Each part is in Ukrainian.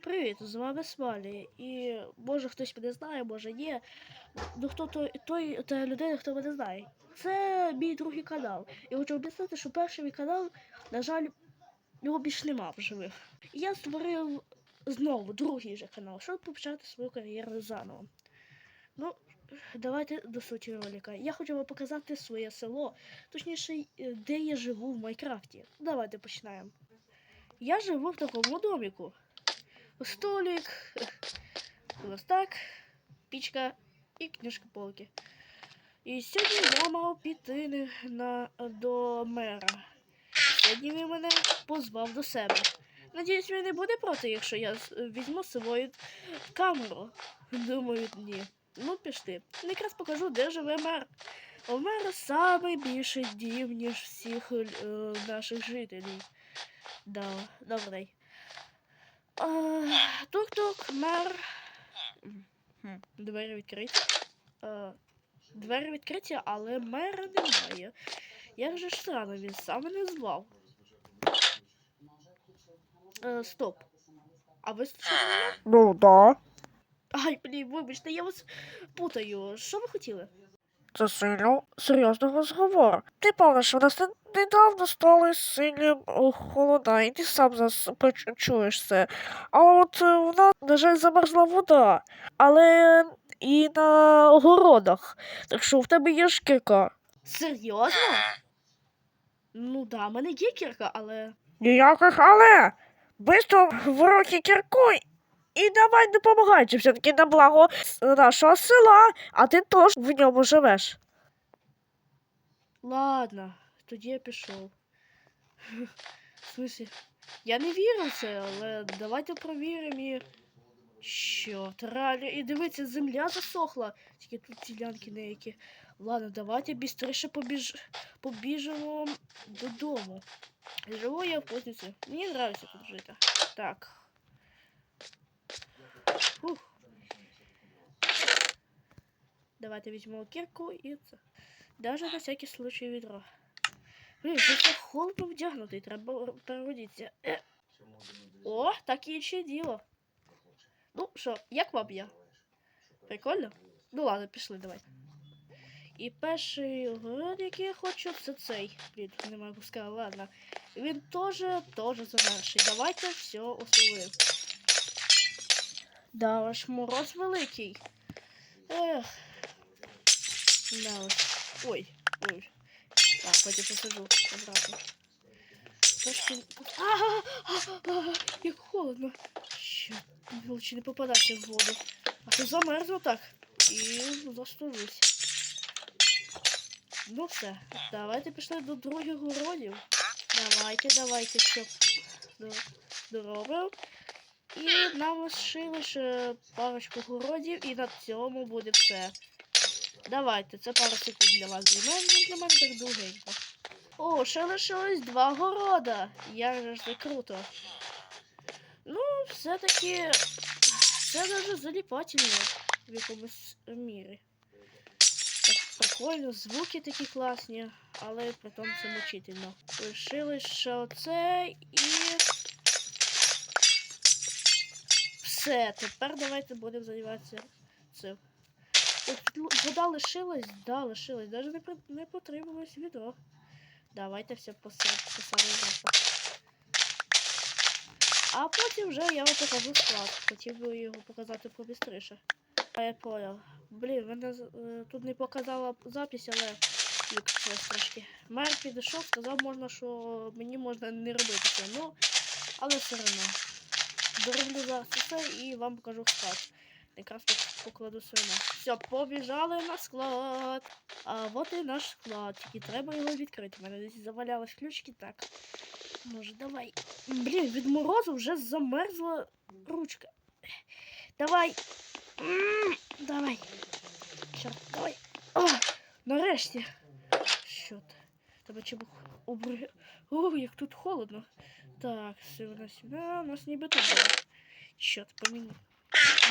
Привіт, з вами Смалі. І може хтось мене знає, може ні. Ну хто той, той та людина, хто мене знає. Це мій другий канал. І хочу об'яснити, що перший мій канал, на жаль, його більш нема в живих. І я створив знову другий же канал, щоб почати свою кар'єру заново. Ну, давайте до суті ролика. Я хочу вам показати своє село, точніше, е, де я живу в Майнкрафті. Давайте починаємо. Я живу в такому доміку столик, верстак, пічка і книжка полки. І сьогодні я мав піти на, до мера. Сьогодні він мене позвав до себе. Надіюсь, він не буде проти, якщо я візьму з собою камеру. Думаю, ні. Ну, пішли. Якраз покажу, де живе мер. У мера найбільший дім, ніж всіх е, наших жителів. Да, добрий. А, Тук-тук, мер. Двері відкриті. Двері відкриті, але мера немає. Як же ж странно, він сам мене звав. Е, стоп. А ви мене? Ну да. Ай, блін, вибачте, я вас путаю. Що ви хотіли? Це сильно серйозний розговор. Ти пам'ятаєш, у нас не- недавно стали сильні о, холода, і ти сам зараз поч- чуєш це. А от е, у нас, на жаль, замерзла вода, але і на городах. Так що в тебе є шкірка. Серйозно? Ну да, в мене є кірка, але. Ніяких але. Бистро в руки кірку і давай допомагай, чи все-таки на благо нашого села, а ти теж в ньому живеш. Ладно, тоді я пішов. В? Я не вірю в це, але давайте провіримо і. Що, реально, і дивіться, земля засохла. Тільки тут ділянки деякі. Ладно, давайте бістріше побіж... побіжимо додому. Живу я в Кузниці. Мені нравиться тут жити. Так. Давайте візьмемо кірку і це. Даже на всякий случай відро. Блін, це холодно вдягнутий, треба переродитися. Е. О, так і ще діло. Ну, що, як вам я? Прикольно? Ну ладно, пішли, давай. І перший город, який я хочу, це цей. Блін, немає куска, ладно. Він теж, теж замерший. Давайте все осилим. Да, аж мороз великий. Ех. Да, ось. Ой, ой. Так, потім посажу обратно. Трошки... А, а, а, як холодно. Що? Лучше не попадати в воду. А то замерзну так. І застужусь. Ну все, давайте пішли до других городів. Давайте, давайте, все доробив. І нам лишили ще парочку городів, і на цьому буде все. Давайте, це пару секунд для вас займе, ну для мене так довгенько. О, ще лишилось два города. Же ж це круто. Ну, все-таки це даже заліпательно в якомусь мірі. Так прикольно, звуки такі класні, але при тому це мучительно. Лишилось ще оце і. Все, тепер давайте будемо займатися цим. Л- вода лишилась, да, лишилась. Даже не, не потрібалось відро. Давайте все посадимо. А потім вже я вам покажу склад. Хотів би його показати побістріше. А я понял. Блін, мене е, тут не показала запись, але відключилась трошки. Мер підійшов, сказав, можна, що мені можна не робити це. Ну, але все одно. Дороблю зараз це і вам покажу склад. Якраз покладу свино. Все, побіжали на склад. А от і наш склад. Тільки треба його відкрити. У мене десь завалялись ключики. Так. Може, давай. Блін, від морозу вже замерзла ручка. Давай. М, Давай. Чорт, давай. О, нарешті. Що ти? Тебе чебух обри... О, як тут холодно. Так, сюди, сюди. У нас ніби тут. Чорт, поміни.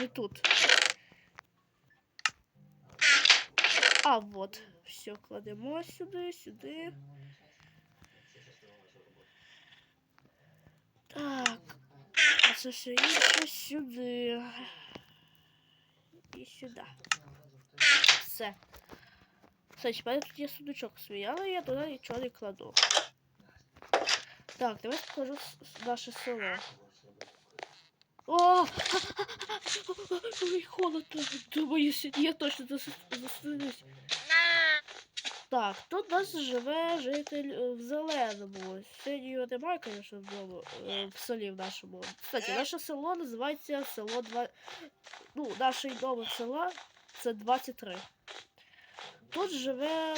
Не тут. А вот. Все, кладемо сюди, сюди. Так. це все інше сюди. І сюди. Все. Все, тепер тут є сундучок свій, але я туди нічого не кладу. Так, давай покажу наше село. О! Ой, холодно. Думаю, я точно зас- застудюсь. Так, тут у нас живе житель е, в зеленому. Сьогодні його немає, звісно, вдома, е, в селі в нашому. Кстати, наше село називається село 2... Ну, наше номер села це 23. Тут живе е,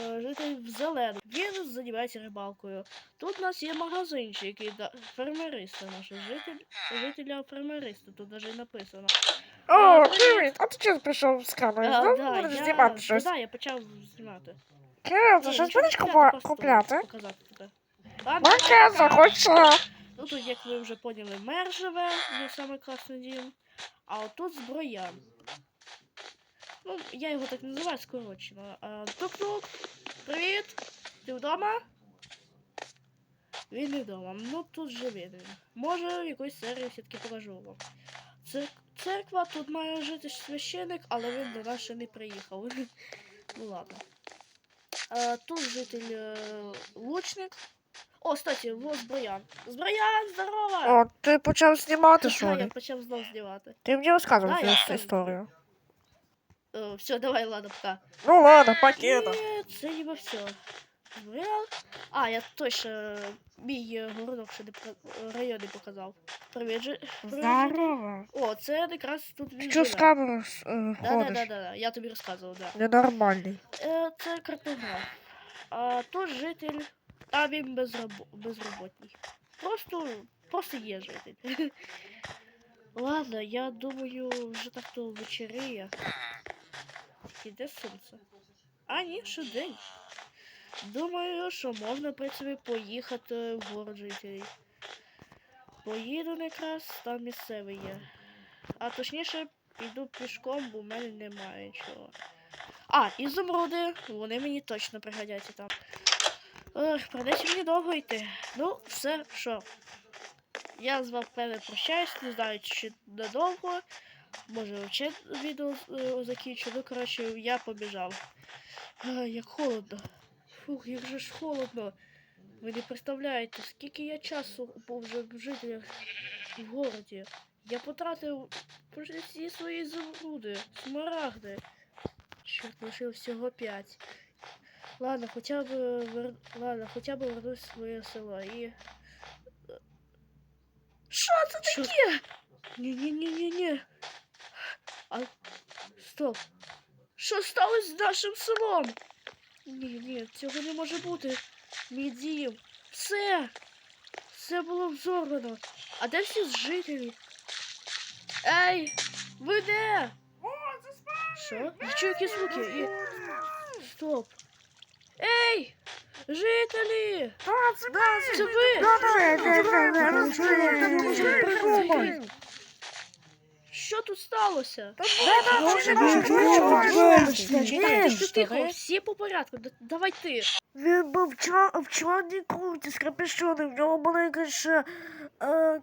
житель в зеленому. Він займається рибалкою. Тут у нас є магазинчик, який да... фермериста наш житель, жителя фермериста, тут навіть написано. О, Е, привіт! А ти чого прийшов з камерою? А, Знов да, будеш я... знімати щось? Да, я почав знімати. Кирил, ти щось будеш купляти? Марке, захочу. Ну тут, як ви вже поняли, мер живе, не саме класний дім. А отут зброян. Ну, я його так називаю скорочено. Тук-тук, привіт! Ти вдома? Він не вдома. Ну тут живе він. Може, в якоїсь серії все-таки покажу вам. Цер... Церква, тут має жити священик, але він до нас ще не приїхав. ну ладно. А, тут житель е, лучник. О, кстати, вот Зброян. Зброян, здорово! О, ти почав знімати, що я почав знов знімати. Ти мені розказував цю історію. Е, все, давай, ладно, пока. Ну ладно, пакета. Ні, це ніби все. Зброян. А, я точно е, мій е, городок ще не пока- район не показав. Привіт, же. Здорово. О, це якраз тут він Що з живе. камерою е, Да, да, да, ходиш? да, да, я тобі розказував, да. Ненормальний. Е, це картограф. А тут житель. А він безрабо... безроботний. Просто. Просто є житель. Ладно, я думаю, вже так то вечеріє. Тільки де сонце? А, ні, ще день. Думаю, що можна, в принципі, поїхати в город жителів. Поїду якраз, там місцевий є. А точніше, піду пішком, бо в мене немає нічого. А, ізумруди, вони мені точно пригодяться там. Ех, придеться мені довго йти. Ну, все, що. Я з вами прощаюсь, не знаю, чи надовго. Може, ще відео е, закінчу. Ну, коротше, я побіжав. Ай, як холодно. Фух, як же ж холодно. Ви не представляєте, скільки я часу був вже в жителях в городі. Я потратив всі свої ізумруди, смарагди. Чорт, лишив всього п'ять. Ладно, хоча б вер... Ладно, хоча б вернусь в своє село і. Що це таке? Ні-ні-ні-ні-ні. А. Стоп. Що сталося з нашим селом? Ні, ні, цього не може бути. Мій дім. Все. Все було взорвано. А де всі жителі? Ей! Ви де? Що? Я чую якісь звуки і. Стоп. Ей! Жителі! Це ви! Що тут сталося? Тихо, всі по порядку. Давай ти. Він був в, чор... в чорній курті з капюшоном, в нього була якась е,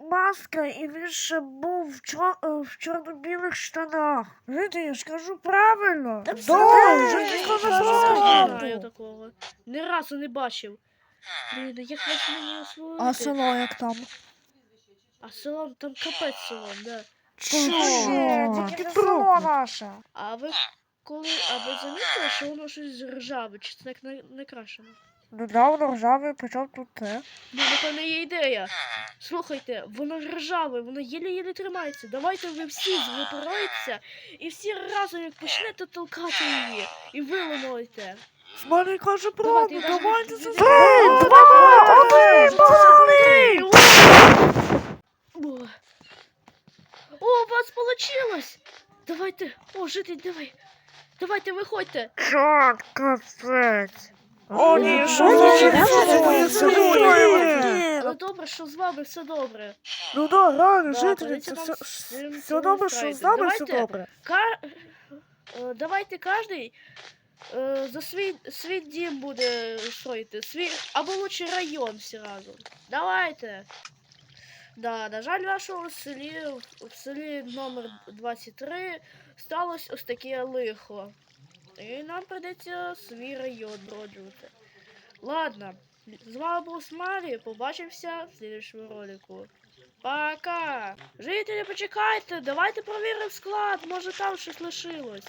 маска, і він ще був в, е, в чорно-білих штанах. Видите, я ж кажу правильно. Не такого. Ні разу не бачив. Блін, ну як вас мені освоїти? А село як там? А селом там капець селом, да. Що? Тільки село наше. А ви коли. А ви замітили, що воно щось ржаве, чи це не, не крашено? Недавно ржавий, причому тут те. Ну, напевно, є ідея. Слухайте, воно ржаве, воно єле-єле тримається. Давайте ви всі збираєтеся і всі разом як почнете толкати її і виламуєте. З мене каже Давайте, правду, давайте це давайте. зробимо. Давай, Давай, О! О, О, у вас получилось! Давайте, о, житель, давай. Давайте, виходьте. Чорт, капець. О, ні, що село. це? Але добре, що з вами все добре. Ну да, реально, Да, жителі, давайте це нам все, всім все добре, що з нами все Давайте. добре. Ка... Е, Давайте кожний е, за свій, свій дім буде строїти, свій, або лучше район всі разом. Давайте. Да, на жаль, в селі, в селі номер 23 сталося ось таке лихо. І нам прийдеться свій район броджувати. Ладно, з вами був Смарі, побачимося в слідчому ролику. Пока! Жителі, почекайте, давайте провіримо склад, може там щось лишилось.